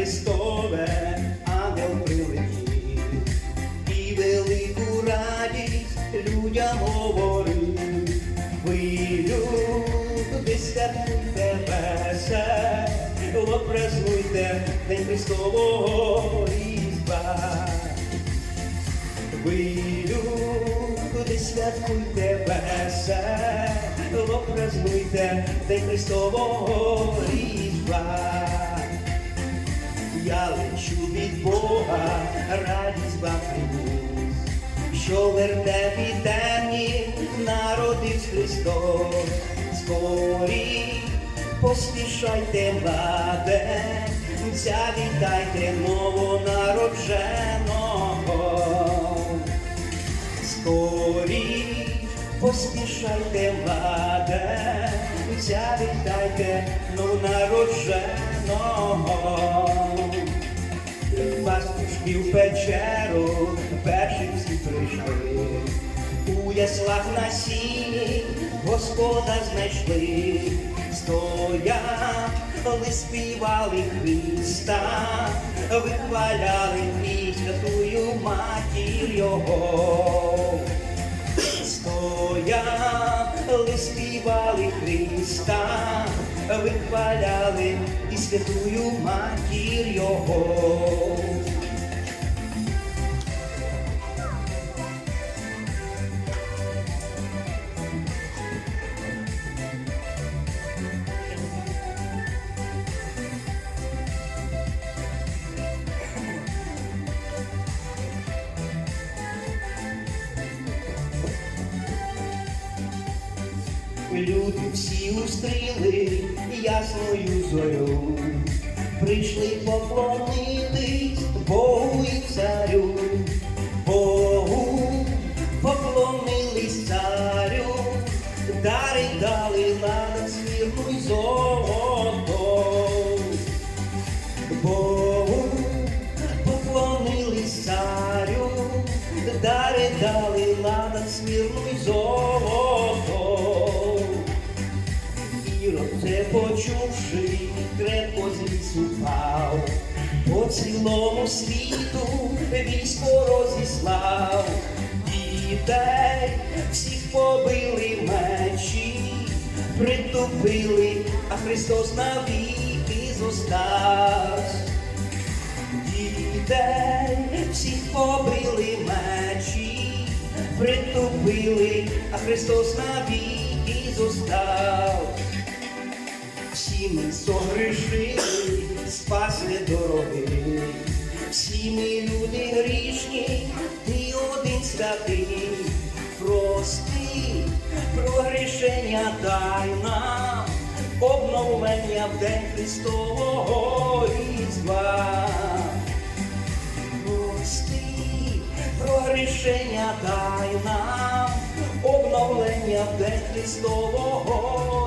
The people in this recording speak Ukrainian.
Христове, ангел прилетів, і велику радість людям говорив. Ви люди святкуйте весело, празнуйте День Христового Різдва. Ви люди святкуйте весело, празнуйте День Христового Різдва. Я лечу від Бога, радість вам приніс, що в вертепі темні Христос. Скорі поспішайте, младенця, вітайте новонародженого. Скорі поспішайте, младенця, вітайте новонародженого. Пастушки в печеру перші всі прийшли, у яслах на сіні Господа знайшли, стояли, співали Христа, вихваляли і святую матір Його. Стояли, співали Христа, вихваляли і святую матір Його. Люди всі устріли ясною зорю, прийшли поклонитись Богу і царю, Богу поклонились царю, дари дали на свірну й золото. Богу поклонились царю, дари дали ладан смірну й золото. Почувши, крепко з лісу по цілому світу військо розіслав, дітей всіх побили мечі, притупили, а Христос навіки зостався. Дітей всіх побили мечі, притупили, а Христос навіки зостав. Всі ми согрішили, спас недорогий, всі ми люди грішні, ти один святий, прости, прогрішення дай нам, обновлення в день Христового Різдва. Прости, прогрішення дай нам, обновлення в день Христового